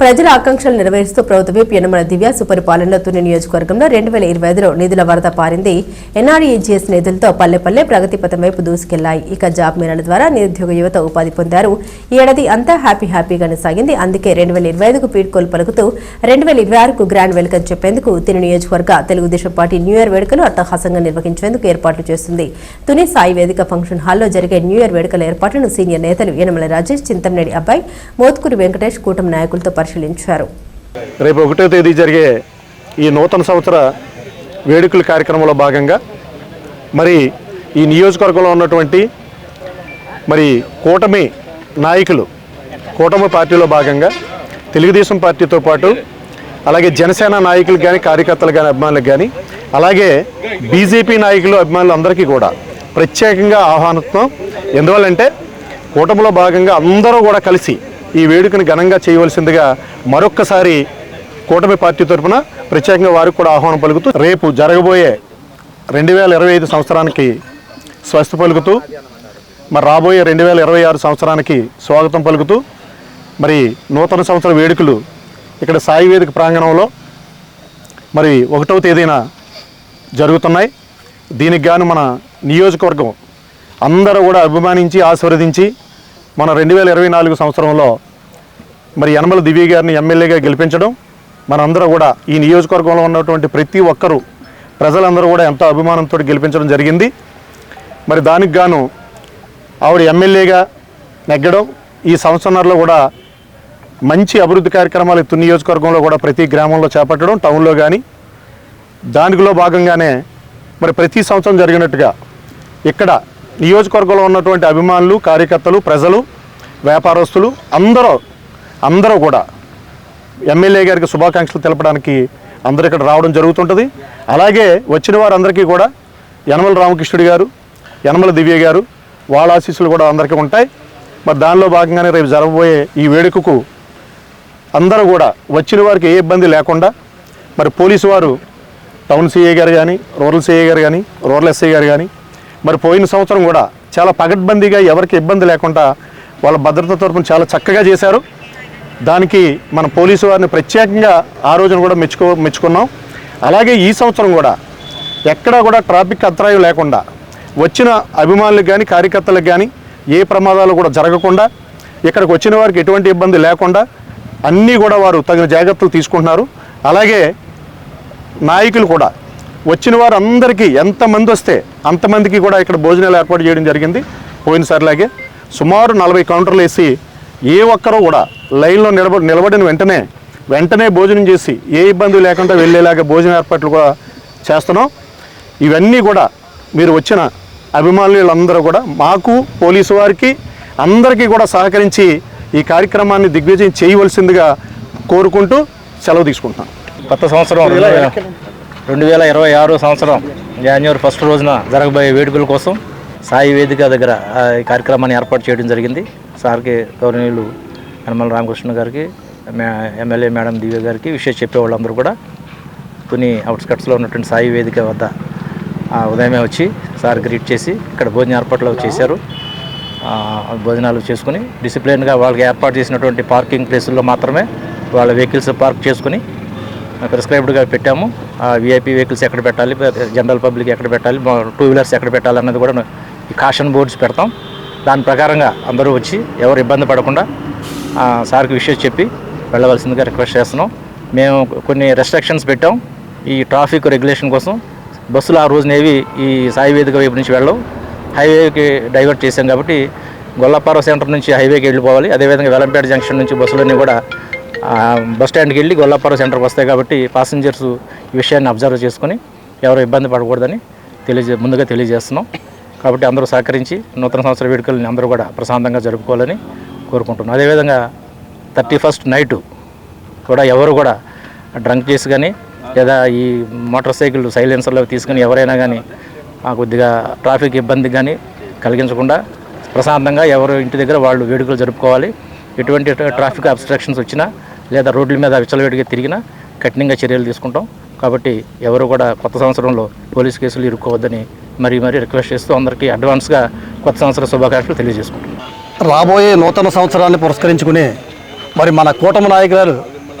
ప్రజల ఆకాంక్షలు నెరవేరుస్తూ ప్రభుత్వమే విప్ యనమల దివ్య సుపరిపాలనలో తుని నియోజకవర్గంలో రెండు వేల ఇరవై ఐదులో నిధుల వరద పారింది. ఎన్ఆర్ఈజీఎస్ నిధులతో పల్లె పల్లె ప్రగతి పథం వైపు దూసుకెళ్ళాయి. ఇక జాబ్ మేళల ద్వారా నిరుద్యోగ యువత ఉపాధి పొందారు. ఈ ఏడాది అంతా హ్యాపీ హ్యాపీగానే సాగింది. అందుకే రెండు వేల ఇరవై ఐదుకు పీడ్కోలు పలుకుతూ రెండు వేల ఇరవై ఆరుకు గ్రాండ్ వెల్కమ్ చెప్పేందుకు తుని నియోజకవర్గ తెలుగుదేశం పార్టీ న్యూ ఇయర్ వేడుకలు అట్టహాసంగా నిర్వహించేందుకు ఏర్పాట్లు చేస్తుంది. తుని సాయి వేదిక ఫంక్షన్ హాల్లో జరిగే న్యూ ఇయర్ వేడుకల ఏర్పాట్లను సీనియర్ నేతలు యనమల రాజేష్ చింతమనేడి అబ్బాయి మోత్కూరి వెంకటేష్ కూటమి నాయకులతో పరిశీలించారు. రేపు ఒకటో తేదీ జరిగే ఈ నూతన సంవత్సర వేడుకల కార్యక్రమంలో భాగంగా మరి ఈ నియోజకవర్గంలో ఉన్నటువంటి మరి కూటమి నాయకులు కూటమి పార్టీలో భాగంగా తెలుగుదేశం పార్టీతో పాటు అలాగే జనసేన నాయకులు కానీ కార్యకర్తలు కానీ అభిమానులకు కానీ అలాగే బీజేపీ నాయకులు అభిమానులు అందరికీ కూడా ప్రత్యేకంగా ఆహ్వానిస్తున్నాం. ఎందువల్లంటే కూటమిలో భాగంగా అందరూ కూడా కలిసి ఈ వేడుకను ఘనంగా చేయవలసిందిగా మరొక్కసారి కూటమి పార్టీ తరఫున ప్రత్యేకంగా వారికి కూడా ఆహ్వానం పలుకుతూ రేపు జరగబోయే రెండు వేల ఇరవై ఐదు సంవత్సరానికి స్వస్తి పలుకుతూ మరి రాబోయే రెండు వేల ఇరవై ఆరు సంవత్సరానికి స్వాగతం పలుకుతూ మరి నూతన సంవత్సర వేడుకలు ఇక్కడ సాయి వేదిక ప్రాంగణంలో మరి ఒకటవ తేదీన జరుగుతున్నాయి. దీనికి గాను మన నియోజకవర్గం అందరూ కూడా అభిమానించి ఆశీర్వదించి మన రెండు వేల ఇరవై నాలుగు సంవత్సరంలో మరి యనమల దివ్య గారిని ఎమ్మెల్యేగా గెలిపించడం మనందరూ కూడా ఈ నియోజకవర్గంలో ఉన్నటువంటి ప్రతి ఒక్కరూ ప్రజలందరూ కూడా ఎంతో అభిమానంతో గెలిపించడం జరిగింది. మరి దానికి గాను ఆవిడ ఎమ్మెల్యేగా నెగ్గడం ఈ సంవత్సరంలో కూడా మంచి అభివృద్ధి కార్యక్రమాలు ఈ నియోజకవర్గంలో కూడా ప్రతి గ్రామంలో చేపట్టడం టౌన్లో కానీ దానిలో భాగంగానే మరి ప్రతి సంవత్సరం జరిగినట్టుగా ఇక్కడ నియోజకవర్గంలో ఉన్నటువంటి అభిమానులు కార్యకర్తలు ప్రజలు వ్యాపారస్తులు అందరూ అందరూ కూడా ఎమ్మెల్యే గారికి శుభాకాంక్షలు తెలపడానికి అందరూ ఇక్కడ రావడం జరుగుతుంటుంది. అలాగే వచ్చిన వారందరికీ కూడా యనమల రామకృష్ణుడి గారు యనమల దివ్య గారు వాళ్ళ ఆశీస్సులు కూడా అందరికీ ఉంటాయి. మరి దానిలో భాగంగానే రేపు జరగబోయే ఈ వేడుకకు అందరూ కూడా వచ్చిన వారికి ఏ ఇబ్బంది లేకుండా మరి పోలీసు వారు టౌన్ సీఏ గారు కానీ రూరల్ సీఏ గారు కానీ రూరల్ ఎస్ఐ గారు కానీ మరి పోయిన సంవత్సరం కూడా చాలా పగడ్బందీగా ఎవరికి ఇబ్బంది లేకుండా వాళ్ళ భద్రత తరపున చాలా చక్కగా చేశారు. దానికి మన పోలీసు వారిని ప్రత్యేకంగా ఆ రోజున కూడా మెచ్చుకో మెచ్చుకున్నాం. అలాగే ఈ సంవత్సరం కూడా ఎక్కడా కూడా ట్రాఫిక్ అంతరాయం లేకుండా వచ్చిన అభిమానులకు కానీ కార్యకర్తలకు కానీ ఏ ప్రమాదాలు కూడా జరగకుండా ఇక్కడికి వచ్చిన వారికి ఎటువంటి ఇబ్బంది లేకుండా అన్నీ కూడా వారు తగిన జాగ్రత్తలు తీసుకుంటున్నారు. అలాగే నాయకులు కూడా వచ్చిన వారు అందరికీ ఎంతమంది వస్తే అంతమందికి కూడా ఇక్కడ భోజనాలు ఏర్పాటు చేయడం జరిగింది. పోయినసారిలాగే సుమారు నలభై కౌంటర్లు వేసి ఏ ఒక్కరూ కూడా లైన్లో నిలబ నిలబడిన వెంటనే వెంటనే భోజనం చేసి ఏ ఇబ్బంది లేకుండా వెళ్ళేలాగా భోజన ఏర్పాట్లు కూడా చేస్తున్నాం. ఇవన్నీ కూడా మీరు వచ్చిన అభిమానులు వీళ్ళందరూ కూడా మాకు పోలీసు వారికి అందరికీ కూడా సహకరించి ఈ కార్యక్రమాన్ని దిగ్విజయం చేయవలసిందిగా కోరుకుంటూ సెలవు తీసుకుంటున్నాను కొత్త సంవత్సరం రెండు వేల ఇరవై ఆరు సంవత్సరం జనవరి ఫస్ట్ రోజున జరగబోయే వేడుకల కోసం సాయి వేదిక దగ్గర ఈ కార్యక్రమాన్ని ఏర్పాటు చేయడం జరిగింది. సార్కి గౌరవనీయులు యనమల రామకృష్ణ గారికి ఎమ్మెల్యే మేడం దివ్య గారికి విషయం చెప్పేవాళ్ళందరూ కూడా కొన్ని అవుట్స్కట్స్లో ఉన్నటువంటి సాయి వేదిక వద్ద ఆ, ఉదయమే వచ్చి సార్ గ్రీట్ చేసి ఇక్కడ భోజన ఏర్పాట్లు చేశారు. భోజనాలు చేసుకుని డిసిప్లిన్గా వాళ్ళకి ఏర్పాటు చేసినటువంటి పార్కింగ్ ప్లేసుల్లో మాత్రమే వాళ్ళ వెహికల్స్ పార్క్ చేసుకుని ప్రిస్క్రైబ్డ్గా పెట్టాము. విఐపీ వెహికల్స్ ఎక్కడ పెట్టాలి జనరల్ పబ్లిక్ ఎక్కడ పెట్టాలి టూ వీలర్స్ ఎక్కడ పెట్టాలి అన్నది కూడా ఈ కాషన్ బోర్డ్స్ పెడతాం. దాని ప్రకారంగా అందరూ వచ్చి ఎవరు ఇబ్బంది పడకుండా సార్కి విషయం చెప్పి వెళ్ళవలసిందిగా రిక్వెస్ట్ చేస్తున్నాం. మేము కొన్ని రెస్ట్రిక్షన్స్ పెట్టాం. ఈ ట్రాఫిక్ రెగ్యులేషన్ కోసం బస్సులు ఆ రోజునేవి ఈ సాయి వేదిక వైపు నుంచి వెళ్ళవు. హైవేకి డైవర్ట్ చేశాం కాబట్టి గొల్లపార సెంటర్ నుంచి హైవేకి వెళ్ళిపోవాలి. అదేవిధంగా వెలంపేట జంక్షన్ నుంచి బస్సులన్నీ కూడా బస్ స్టాండ్కి వెళ్ళి గొల్లాపురం సెంటర్కి వస్తాయి కాబట్టి పాసింజర్స్ ఈ విషయాన్ని అబ్జర్వ్ చేసుకొని ఎవరు ఇబ్బంది పడకూడదని తెలియజే ముందుగా తెలియజేస్తున్నాం. కాబట్టి అందరూ సహకరించి నూతన సంవత్సర వేడుకల్ని అందరూ కూడా ప్రశాంతంగా జరుపుకోవాలని కోరుకుంటున్నాం. అదేవిధంగా థర్టీ ఫస్ట్ నైటు కూడా ఎవరు కూడా డ్రంక్ చేసి కానీ లేదా ఈ మోటార్ సైకిల్ సైలెన్సర్లో తీసుకుని ఎవరైనా కానీ ఆ కొద్దిగా ట్రాఫిక్ ఇబ్బంది కానీ కలిగించకుండా ప్రశాంతంగా ఎవరు ఇంటి దగ్గర వాళ్ళు వేడుకలు జరుపుకోవాలి. ఎటువంటి ట్రాఫిక్ అబ్స్ట్రక్షన్స్ వచ్చినా లేదా రోడ్ల మీద విచ్చలవేడిగా తిరిగినా కఠినంగా చర్యలు తీసుకుంటాం. కాబట్టి ఎవరు కూడా కొత్త సంవత్సరంలో పోలీస్ కేసులు ఇరుక్కోవద్దని మరీ మరీ రిక్వెస్ట్ చేస్తూ అందరికీ అడ్వాన్స్గా కొత్త సంవత్సర శుభాకాంక్షలు తెలియజేసుకుంటాం రాబోయే నూతన సంవత్సరాన్ని పురస్కరించుకుని మరి మన కూటమి నాయకురాలు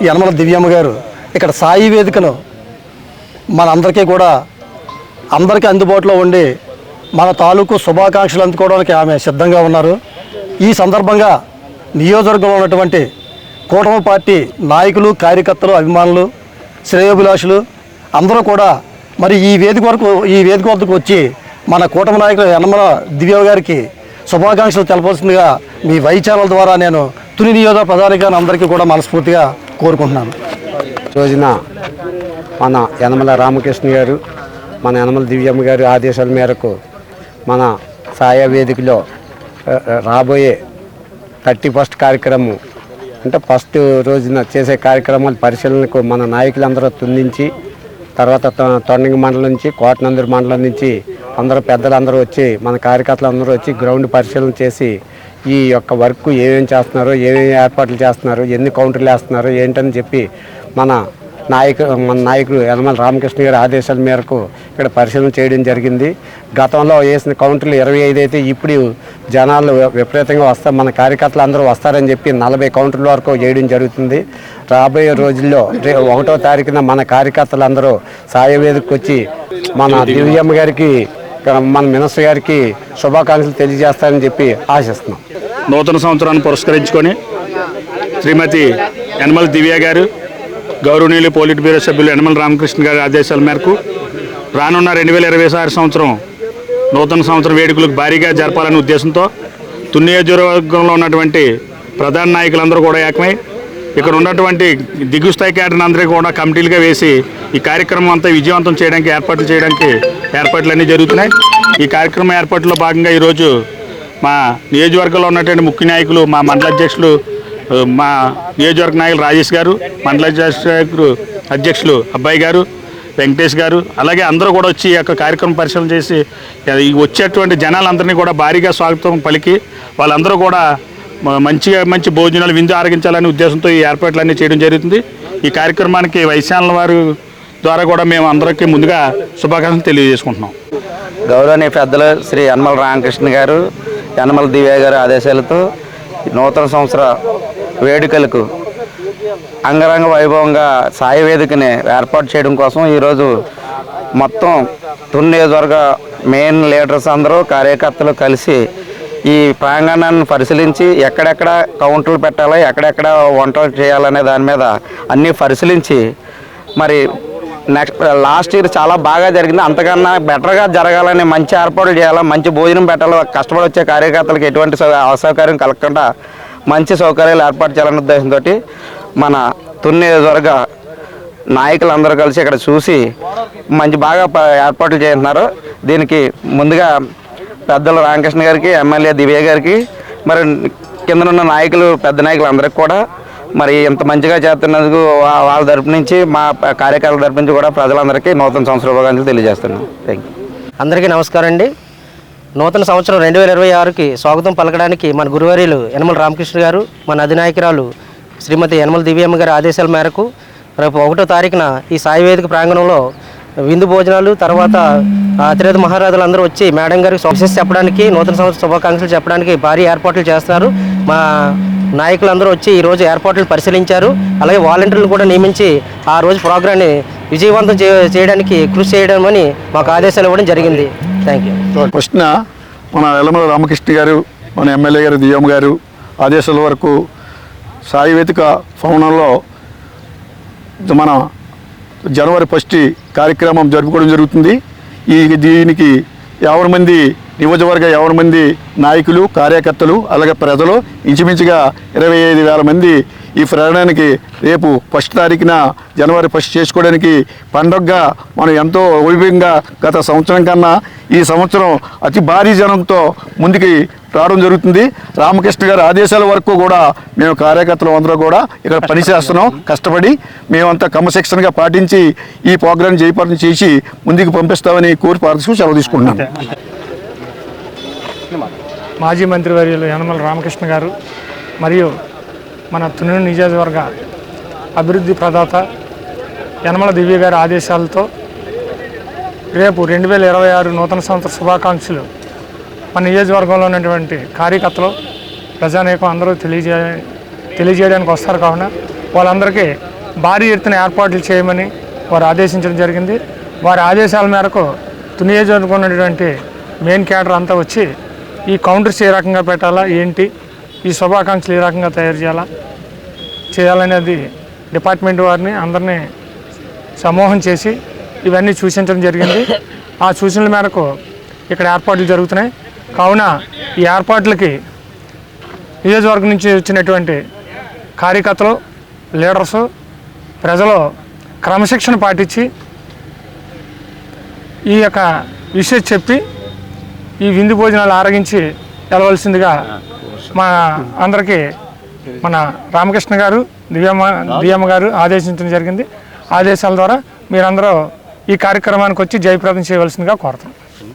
యనమల దివ్యమ్మ గారు ఇక్కడ సాయి వేదికను మనందరికీ కూడా అందరికీ అందుబాటులో ఉండి మన తాలూకు శుభాకాంక్షలు అందుకోవడానికి ఆమె సిద్ధంగా ఉన్నారు. ఈ సందర్భంగా నియోజకవర్గంలో ఉన్నటువంటి కూటమి పార్టీ నాయకులు కార్యకర్తలు అభిమానులు శ్రేయోభిలాషులు అందరూ కూడా మరి ఈ వేదిక వరకు ఈ వేదిక వద్దకు వచ్చి మన కూటమి నాయకులు యనమల దివ్య గారికి శుభాకాంక్షలు తెలపాల్సిందిగా మీ వై ఛానల్ ద్వారా నేను తుని నియోజక ప్రధానిగా అందరికీ కూడా మనస్ఫూర్తిగా కోరుకుంటున్నాను. రోజున మన యనమల రామకృష్ణ గారు మన యనమల దివ్యమ్మ గారి ఆదేశాల మేరకు మన సాయ వేదికలో రాబోయే థర్టీ ఫస్ట్ కార్యక్రమం అంటే ఫస్ట్ రోజున చేసే కార్యక్రమాలు పరిశీలనకు మన నాయకులందరూ తుందించి తర్వాత తొండంగి మండలం నుంచి కోటనందూరు మండలం నుంచి అందరూ పెద్దలందరూ వచ్చి మన కార్యకర్తలు అందరూ వచ్చి గ్రౌండ్ పరిశీలన చేసి ఈ యొక్క వర్క్ ఏమేమి చేస్తున్నారో ఏమేమి ఏర్పాట్లు చేస్తున్నారు ఎన్ని కౌంటర్లు వేస్తున్నారు ఏంటని చెప్పి మన నాయకు మన నాయకుడు యనమల రామకృష్ణ గారి ఆదేశాల మేరకు ఇక్కడ పరిశీలన చేయడం జరిగింది. గతంలో వేసిన కౌంటర్లు ఇరవై ఐదు అయితే ఇప్పుడు జనాలు విపరీతంగా వస్తారు మన కార్యకర్తలు అందరూ వస్తారని చెప్పి నలభై కౌంటర్ల వరకు చేయడం జరుగుతుంది. రాబోయే రోజుల్లో ఒకటో తారీఖున మన కార్యకర్తలు అందరూ సాయ వేదికకు వచ్చి మన దివ్యమ్మ గారికి మన మినిస్టర్ గారికి శుభాకాంక్షలు తెలియజేస్తారని చెప్పి ఆశిస్తున్నాం. నూతన సంవత్సరాన్ని పురస్కరించుకొని శ్రీమతి యనమల దివ్య గారు గౌరవనీయులు పోలిట్ బ్యూరో సభ్యులు యనమల రామకృష్ణ గారి ఆదేశాల మేరకు రానున్న రెండు వేల ఇరవై ఆరు సంవత్సరం నూతన సంవత్సరం వేడుకలకు భారీగా జరపాలనే ఉద్దేశంతో తుని నియోజకవర్గంలో ఉన్నటువంటి ప్రధాన నాయకులందరూ కూడా ఏకమై ఇక్కడ ఉన్నటువంటి దిగుస్థాయి స్థాయి అందరికీ కూడా కమిటీలుగా వేసి ఈ కార్యక్రమం అంతా విజయవంతం చేయడానికి ఏర్పాట్లు చేయడానికి ఏర్పాట్లన్నీ జరుగుతున్నాయి. ఈ కార్యక్రమం ఏర్పాట్లో భాగంగా ఈరోజు మా నియోజకవర్గంలో ఉన్నటువంటి ముఖ్య నాయకులు మా మండల అధ్యక్షులు మా నియోజకవర్గ నాయకులు రాజేష్ గారు మండల అధ్యక్షులు అధ్యక్షులు అబ్బాయి గారు వెంకటేష్ గారు అలాగే అందరూ కూడా వచ్చి ఈ యొక్క కార్యక్రమం పరిశీలన చేసి వచ్చేటువంటి జనాలందరినీ కూడా భారీగా స్వాగతం పలికి వాళ్ళందరూ కూడా మంచిగా మంచి భోజనాలు విందు ఆరగించాలనే ఉద్దేశంతో ఈ ఏర్పాట్లన్నీ చేయడం జరుగుతుంది. ఈ కార్యక్రమానికి వైశాల వారు ద్వారా కూడా మేము అందరికీ ముందుగా శుభాకాంక్షలు తెలియజేసుకుంటున్నాం. గౌరవనీయ పెద్దలు శ్రీ యనమల రామకృష్ణ గారు యనమల దివ్య గారు ఆదేశాలతో నూతన సంవత్సర వేడుకలకు అంగరంగ వైభవంగా సాయి వేదికని ఏర్పాటు చేయడం కోసం ఈరోజు మొత్తం తుని నియోజకవర్గ మెయిన్ లీడర్స్ అందరూ కార్యకర్తలు కలిసి ఈ ప్రాంగణాన్ని పరిశీలించి ఎక్కడెక్కడ కౌంటర్లు పెట్టాలో ఎక్కడెక్కడ వంటలు చేయాలనే దాని మీద అన్నీ పరిశీలించి మరి నెక్స్ట్ లాస్ట్ ఇయర్ చాలా బాగా జరిగింది. అంతకన్నా బెటర్గా జరగాలని మంచి ఏర్పాట్లు చేయాలి మంచి భోజనం పెట్టాలి కష్టపడి వచ్చే కార్యకర్తలకు ఎటువంటి సౌ- అసౌకర్యం కలగకుండా మంచి సౌకర్యాలు ఏర్పాటు చేయాలన్న ఉద్దేశంతో మన తుని నియోజకవర్గ నాయకులందరూ కలిసి ఇక్కడ చూసి మంచి బాగా ఏర్పాట్లు చేస్తున్నారు. దీనికి ముందుగా పెద్దలు రామకృష్ణ గారికి ఎమ్మెల్యే దివ్య గారికి మరి కిందనున్న నాయకులు పెద్ద నాయకులు అందరికి కూడా మరి ఇంత మంచిగా చేస్తున్నందుకు వాళ్ళ తరపు నుంచి మా కార్యకర్తల తరపు నుంచి కూడా ప్రజలందరికీ నూతన సంవత్సర శుభాకాంక్షలు తెలియజేస్తున్నాం. థ్యాంక్ యూ అందరికీ నమస్కారం అండి. నూతన సంవత్సరం రెండు వేల ఇరవై ఆరుకి స్వాగతం పలకడానికి మన గురువారీలు యనమల రామకృష్ణ గారు మన అధినాయకురాలు శ్రీమతి యనమల దివ్యమ్మ గారి ఆదేశాల మేరకు రేపు ఒకటో తారీఖున ఈ సాయి వేదిక ప్రాంగణంలో విందు భోజనాలు తర్వాత అతిరేత మహారాజులు అందరూ వచ్చి మేడం గారికి సక్సెస్ చెప్పడానికి నూతన సంవత్సర శుభాకాంక్షలు చెప్పడానికి భారీ ఏర్పాట్లు చేస్తున్నారు. మా నాయకులందరూ వచ్చి ఈరోజు ఏర్పాట్లు పరిశీలించారు. అలాగే వాలంటీర్లు కూడా నియమించి ఆ రోజు ప్రోగ్రాన్ని విజయవంతం చే- చేయడానికి కృషి చేయడం అని మాకు ఆదేశాలు ఇవ్వడం జరిగింది. థ్యాంక్ యూ మన ఎల్లమల రామకృష్ణ గారు మన ఎమ్మెల్యే గారు దివ్యమ్మ గారు ఆదేశాల వరకు సాయి వేదిక భవనంలో మన జనవరి ఫస్ట్ కార్యక్రమం జరుపుకోవడం జరుగుతుంది. ఈ దీనికి యాభై మంది నియోజకవర్గ యాభై మంది నాయకులు కార్యకర్తలు అలాగే ప్రజలు ఇంచుమించుగా ఇరవై ఐదు వేల మంది ఈ ప్రయాణానికి రేపు ఫస్ట్ తారీఖున జనవరి ఫస్ట్ చేసుకోవడానికి పండుగగా మనం ఎంతో వైభవంగా గత సంవత్సరం కన్నా ఈ సంవత్సరం అతి భారీ జనంతో ముందుకి రావడం జరుగుతుంది. రామకృష్ణ గారి ఆదేశాల వరకు కూడా మేము కార్యకర్తలు అందరూ కూడా ఇక్కడ పనిచేస్తున్నాం కష్టపడి మేమంతా క్రమశిక్షణగా పాటించి ఈ ప్రోగ్రాం జయపరం చేసి ముందుకు పంపిస్తామని కోరి ప్రార్థిస్తూ సెలవు తీసుకుంటున్నాను మాజీ మంత్రివర్యులు యనమల రామకృష్ణ గారు మరియు మన తుని నియోజకవర్గ అభివృద్ధి ప్రదాత యనమల దివ్య గారి ఆదేశాలతో రేపు రెండు వేల ఇరవై ఆరు నూతన సంవత్సర శుభాకాంక్షలు. మన నియోజకవర్గంలో ఉన్నటువంటి కార్యకర్తలు ప్రజానీకం అందరూ తెలియజే తెలియజేయడానికి వస్తారు కావున వాళ్ళందరికీ భారీ ఎత్తున ఏర్పాట్లు చేయమని వారు ఆదేశించడం జరిగింది. వారి ఆదేశాల మేరకు తుని ఉన్నటువంటి మెయిన్ క్యాడర్ అంతా వచ్చి ఈ కౌంటర్స్ ఏ రకంగా పెట్టాలా ఏంటి ఈ శుభాకాంక్షలు ఈ రకంగా తయారు చేయాలా? చేయాలనేది డిపార్ట్మెంట్ వారిని అందరినీ సమూహం చేసి ఇవన్నీ సూచించడం జరిగింది. ఆ సూచనల మేరకు ఇక్కడ ఏర్పాట్లు జరుగుతున్నాయి. కావున ఈ ఏర్పాట్లకి నియోజకవర్గం నుంచి వచ్చినటువంటి కార్యకర్తలు లీడర్స్ ప్రజలు క్రమశిక్షణ పాటించి ఈ యొక్క విషయం చెప్పి ఈ విందు భోజనాలు ఆరగించి వెళ్ళవలసిందిగా మా అందరికీ మన రామకృష్ణ గారు దివ్యమ్మ దివ్యమ్మ గారు ఆదేశించడం జరిగింది. ఆదేశాల ద్వారా మీరందరూ ఈ కార్యక్రమానికి వచ్చి జయప్రదం చేయవలసిందిగా కోరుతున్నాం.